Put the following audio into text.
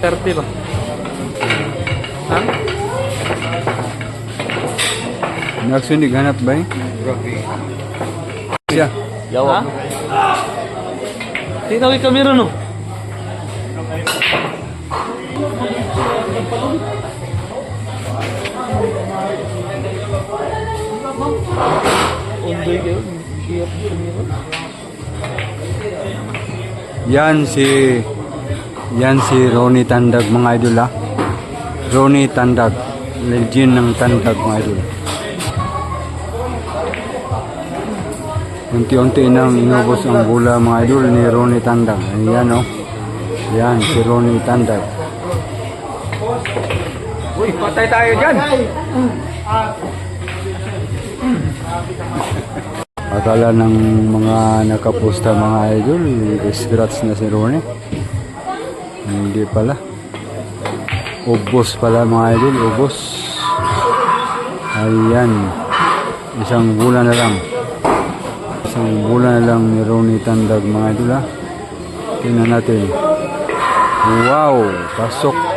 30 ba? Ha? Nagsunig hanap ba eh? Siya. Ha? Tinawi kami ron, no? Yan si Yan si Ronnie Tandag mga idol ha. Ronnie Tandag. Legend ng Tandag mga idol. Unti-unti nang inubos ang gula mga idol ni Ronnie Tandag. Ayan o. Yan si Ronnie Tandag. Uy, patay tayo dyan. Akala ng mga nakaposta mga idol, scratch na si Ronnie. Hindi pala. Ubos pala mga idol, ubos. Ayan. Isang bulan na lang. Isang bulan na lang ni Ronnie Tandag mga idol ha. Tingnan natin. Wow! Pasok